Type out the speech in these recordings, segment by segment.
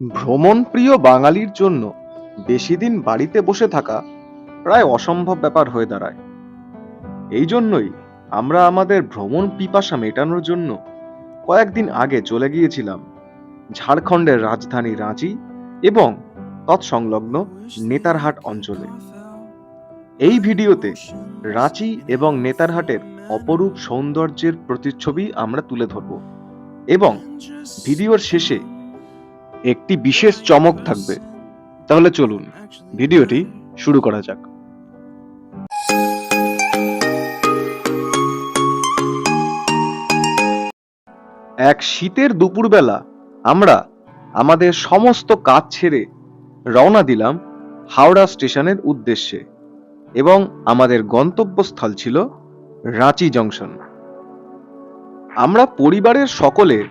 ভ্রমণপ্রিয় বাঙালির জন্য বেশি দিন বাড়িতে বসে থাকা প্রায় অসম্ভব ব্যাপার হয়ে দাঁড়ায়। এই জন্যই আমরা আমাদের ভ্রমণ পিপাসা মেটানোর জন্য কয়েকদিন আগে চলে গিয়েছিলাম ঝাড়খণ্ডের রাজধানী রাঁচি এবং তৎসংলগ্ন নেতারহাট অঞ্চলে। এই ভিডিওতে রাঁচি এবং নেতারহাটের অপরূপ সৌন্দর্যের প্রতিচ্ছবি আমরা তুলে ধরব এবং ভিডিওর শেষে একটি বিশেষ চমক থাকবে। তাহলে চলুন, ভিডিওটি শুরু করা যাক। এক শীতের দুপুরবেলা আমরা আমাদের সমস্ত কাজ ছেড়ে রওনা দিলাম হাওড়া স্টেশনের উদ্দেশ্যে এবং আমাদের গন্তব্যস্থল ছিল রাঁচি জংশন। আমরা পরিবারের সকলে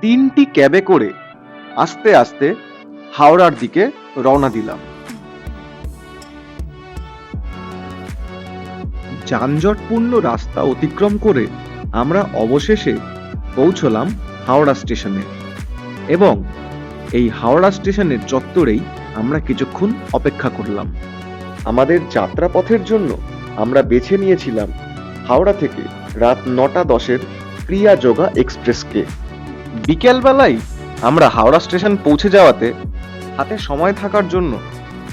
তিনটি ক্যাবে করে আস্তে আস্তে হাওড়ার দিকে রওনা দিলাম। যানজটপূর্ণ রাস্তা অতিক্রম করে আমরা অবশেষে পৌঁছলাম হাওড়া স্টেশনে এবং এই হাওড়া স্টেশনের চত্বরেই আমরা কিছুক্ষণ অপেক্ষা করলাম। আমাদের যাত্রাপথের জন্য আমরা বেছে নিয়েছিলাম হাওড়া থেকে রাত নটা দশের প্রিয়া যোগা এক্সপ্রেসকে। বিকেলবেলায় আমরা হাওড়া স্টেশন পৌঁছে যাওয়াতে হাতে সময় থাকার জন্য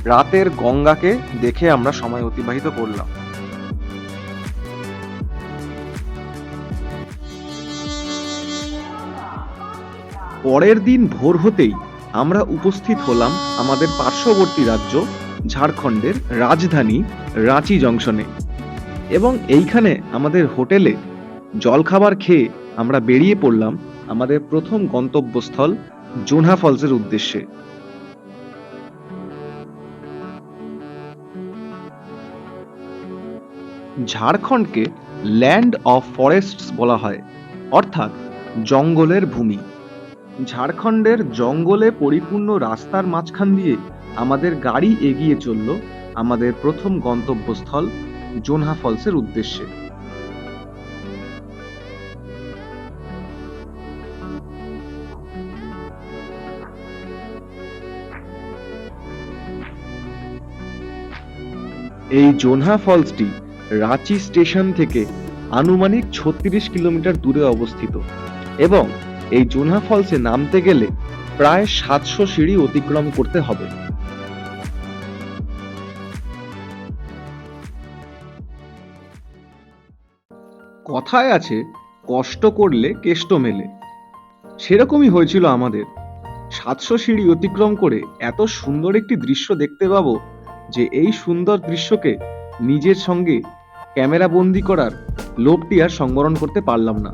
রাতের গঙ্গাকে দেখে আমরা সময় অতিবাহিত করলাম। পরের দিন ভোর হতেই আমরা উপস্থিত হলাম আমাদের পার্শ্ববর্তী রাজ্য, ঝাড়খণ্ডের রাজধানী রাঁচি জংশনে। এবং এইখানে আমাদের হোটেলে জলখাবার খেয়ে আমরা বেরিয়ে পড়লাম আমাদের প্রথম গন্তব্যস্থল জোনহা ফলসের উদ্দেশ্যে। ঝাড়খণ্ডকে ল্যান্ড অফ ফরেস্টস বলা হয়, অর্থাৎ জঙ্গলের ভূমি। ঝাড়খণ্ডের জঙ্গলে পরিপূর্ণ রাস্তার মাঝখান দিয়ে আমাদের গাড়ি এগিয়ে চলল আমাদের প্রথম গন্তব্যস্থল জোনহা ফলসের উদ্দেশ্যে। এই জোনহা ফলসটি রাঁচি স্টেশন থেকে আনুমানিক ছত্রিশ কিলোমিটার দূরে অবস্থিত এবং এই জোনহা ফলসে নামতে গেলে প্রায় সাতশো সিঁড়ি অতিক্রম করতে হবে। কথায় আছে, কষ্ট করলে কেষ্ট মেলে। সেরকমই হয়েছিল আমাদের। সাতশো সিঁড়ি অতিক্রম করে এত সুন্দর একটি দৃশ্য দেখতে পাবো যে এই সুন্দর দৃশ্যকে নিজের সঙ্গে ক্যামেরা বন্দি করার লোভটি আর সংবরণ করতে পারলাম না।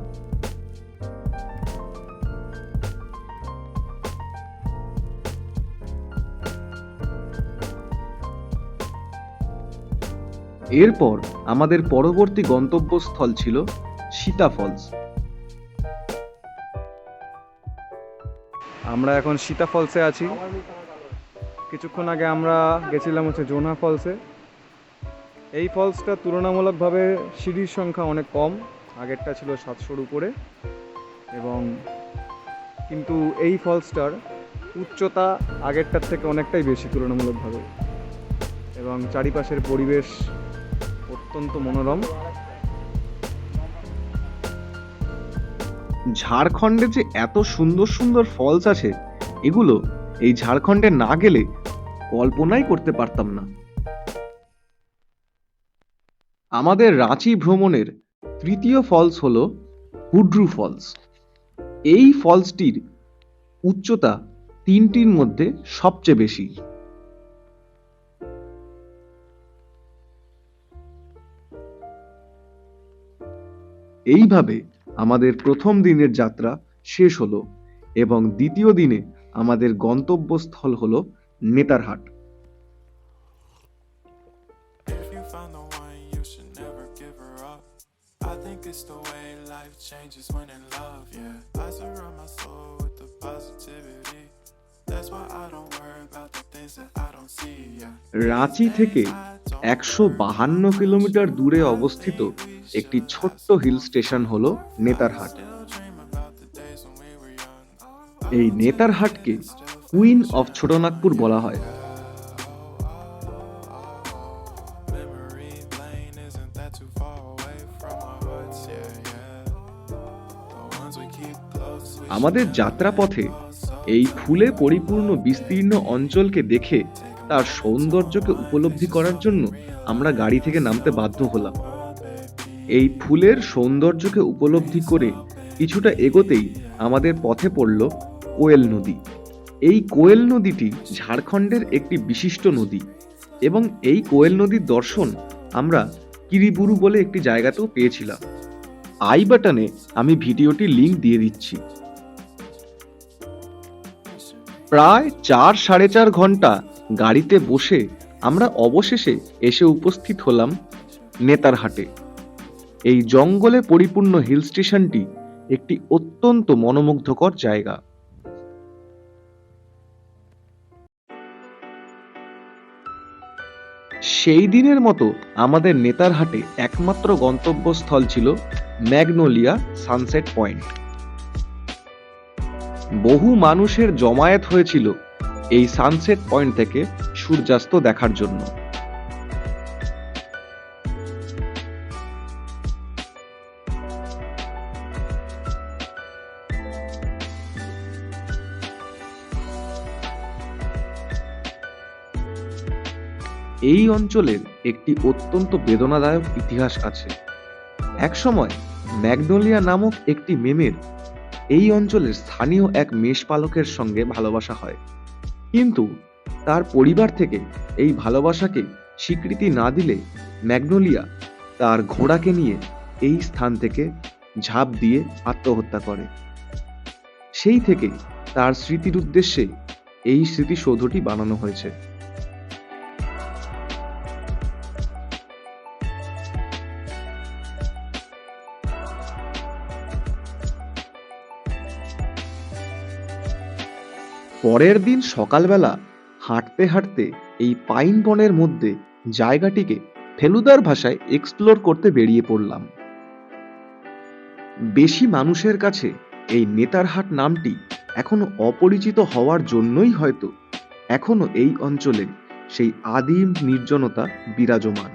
এরপর আমাদের পরবর্তী গন্তব্যস্থল ছিল সীতা ফলস। আমরা এখন সীতা ফলসে আছি। কিছুক্ষণ আগে আমরা গেছিলাম হচ্ছে জোনা ফলসে। এই ফলসটা তুলনামূলকভাবে সিঁড়ির সংখ্যা অনেক কম, আগেরটা ছিল সাতশোর উপরে। এবং কিন্তু এই ফলসটার উচ্চতা আগেরটার থেকে অনেকটাই বেশি তুলনামূলকভাবে। এবং চারিপাশের পরিবেশ অত্যন্ত মনোরম। ঝাড়খণ্ডে যে এত সুন্দর সুন্দর ফলস আছে, এগুলো এই ঝাড়খণ্ডে না গেলে কল্পনাই করতে পারতাম না। আমাদের রাঁচি ভ্রমণের তৃতীয় ফলস হল হুড্রু ফলস এই ফলসটির উচ্চতা তিনটির মধ্যে সবচেয়ে বেশি। এইভাবে আমাদের প্রথম দিনের যাত্রা শেষ হলো এবং দ্বিতীয় দিনে আমাদের গন্তব্যস্থল হল নেতারহাট রাঁচি থেকে একশো বাহান্ন কিলোমিটার দূরে অবস্থিত একটি ছোট্ট হিল স্টেশন হল নেতারহাট এই নেতারহাটকে কুইন অফ ছোটনাগপুর বলা হয়। আমাদের যাত্রাপথে এই ফুলে পরিপূর্ণ বিস্তীর্ণ অঞ্চলকে দেখে তার সৌন্দর্যকে উপলব্ধি করার জন্য আমরা গাড়ি থেকে নামতে বাধ্য হলাম। এই ফুলের সৌন্দর্যকে উপলব্ধি করে কিছুটা এগোতেই আমাদের পথে পড়ল কোয়েল নদী। এই কোয়েল নদীটি ঝাড়খণ্ডের একটি বিশিষ্ট নদী এবং এই কোয়েল নদীর দর্শন আমরা কিরিবুরু বলে একটি জায়গাতেও পেয়েছিলাম। আই বাটনে আমি ভিডিওটির লিংক দিয়ে দিচ্ছি। প্রায় চার সাড়ে চার ঘণ্টা গাড়িতে বসে আমরা অবশেষে এসে উপস্থিত হলাম নেতারহাটে। এই জঙ্গলে পরিপূর্ণ হিল স্টেশনটি একটি অত্যন্ত মনোমুগ্ধকর জায়গা। সেই দিনের মতো আমাদের নেতার হাটে একমাত্র গন্তব্যস্থল ছিল ম্যাগনোলিয়া সানসেট পয়েন্ট। বহু মানুষের জমায়েত হয়েছিল এই সানসেট পয়েন্ট থেকে সূর্যাস্ত দেখার জন্য। এই অঞ্চলের একটি অত্যন্ত বেদনাদায়ক ইতিহাস আছে। একসময় ম্যাগনোলিয়া নামক একটি মেমের এই অঞ্চলের স্থানীয় এক মেষপালকের সঙ্গে ভালোবাসা হয়। কিন্তু তার পরিবার থেকে এই ভালোবাসাকে স্বীকৃতি না দিলে ম্যাগনোলিয়া তার ঘোড়াকে নিয়ে এই স্থান থেকে ঝাঁপ দিয়ে আত্মহত্যা করে। সেই থেকে তার স্মৃতির উদ্দেশ্যে এই স্মৃতিসৌধটি বানানো হয়েছে। পরের দিন সকালবেলা হাঁটতে হাঁটতে এই পাইন বনের মধ্যে জায়গাটিকে ফেলুদার ভাষায় এক্সপ্লোর করতে বেরিয়ে পড়লাম। বেশি মানুষের কাছে এই নেতারহাট নামটি এখনও অপরিচিত হওয়ার জন্যই হয়তো এখনও এই অঞ্চলে সেই আদিম নির্জনতা বিরাজমান।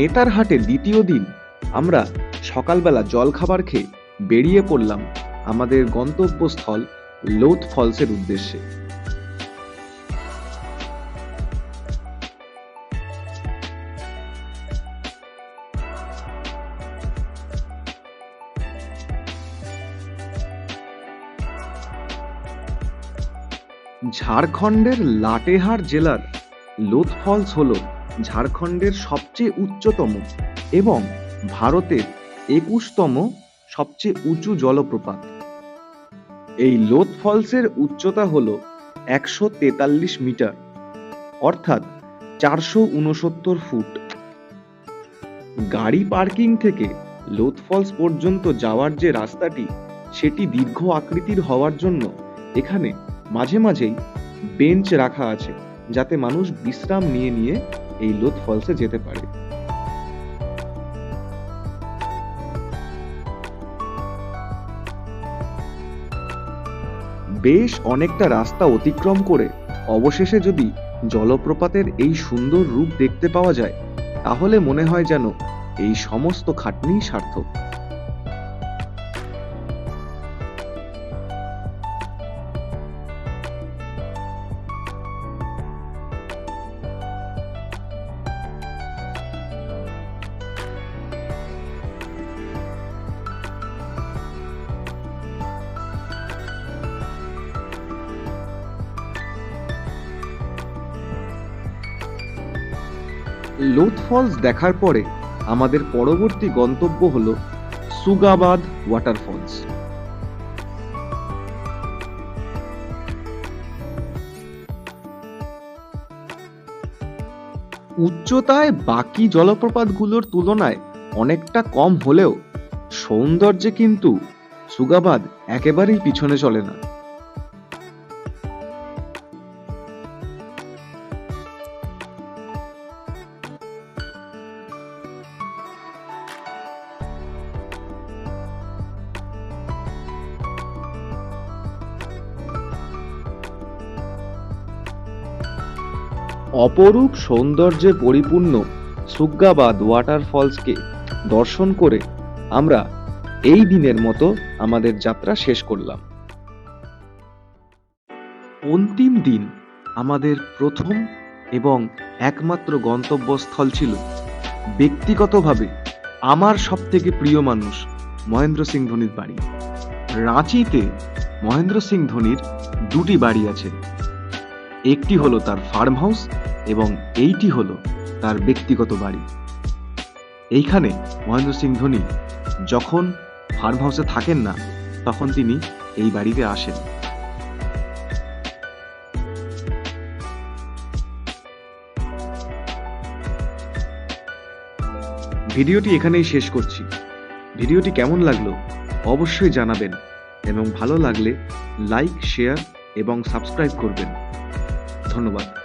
নেতারহাটে দ্বিতীয় দিন আমরা সকালবেলা জলখাবার খেয়ে বেরিয়ে পড়লাম আমাদের গন্তব্যস্থল লোথ ফলসের উদ্দেশ্যে। ঝাড়খণ্ডের লাটেহার জেলার লোথ ফলস হল ঝাড়খণ্ডের সবচেয়ে উচ্চতম এবং ভারতের একুশতম সবচেয়ে উঁচু জলপ্রপাত। এই লোথ ফলসের উচ্চতা হল একশো তেতাল্লিশ মিটার, অর্থাৎ চারশো উনসত্তর ফুট। গাড়ি পার্কিং থেকে লোথ ফলস পর্যন্ত যাওয়ার যে রাস্তাটি, সেটি দীর্ঘ আকৃতির হওয়ার জন্য এখানে মাঝে মাঝেই বেঞ্চ রাখা আছে, যাতে মানুষ বিশ্রাম নিয়ে নিয়ে এই লোথ ফলসে যেতে পারে। বেশ অনেকটা রাস্তা অতিক্রম করে অবশেষে যদি জলপ্রপাতের এই সুন্দর রূপ দেখতে পাওয়া যায়, তাহলে মনে হয় যেন এই সমস্ত খাটনি সার্থক। লোথ ফলস দেখার পরে আমাদের পরবর্তী গন্তব্য হলো সুগাবাদ ওয়াটারফলস উচ্চতায় বাকি জলপ্রপাতগুলোর তুলনায় অনেকটা কম হলেও সৌন্দর্যে কিন্তু সুগাবাদ একেবারেই পিছনে চলে না। অপরূপ সৌন্দর্যে পরিপূর্ণ সুগ্গাবাদ ওয়াটারফলসকে দর্শন করে আমরা এই দিনের মতো আমাদের যাত্রা শেষ করলাম। অন্তিম দিন আমাদের প্রথম এবং একমাত্র গন্তব্যস্থল ছিল। ব্যক্তিগতভাবে আমার সবথেকে প্রিয় মানুষ মহেন্দ্র সিং ধোনির বাড়ি। রাঁচিতে মহেন্দ্র সিং ধোনির দুটি বাড়ি আছে। একটি হলো তার ফার্ম হাউস এবং এইটি হলো তার ব্যক্তিগত বাড়ি। এইখানে মহেন্দ্র সিং ধোনি যখন ফার্ম হাউসে থাকেন না, তখন তিনি এই বাড়িতে আসেন। ভিডিওটি এখানেই শেষ করছি। ভিডিওটি কেমন লাগল অবশ্যই জানাবেন এবং ভালো লাগলে লাইক শেয়ার এবং সাবস্ক্রাইব করবেন। ধন্যবাদ।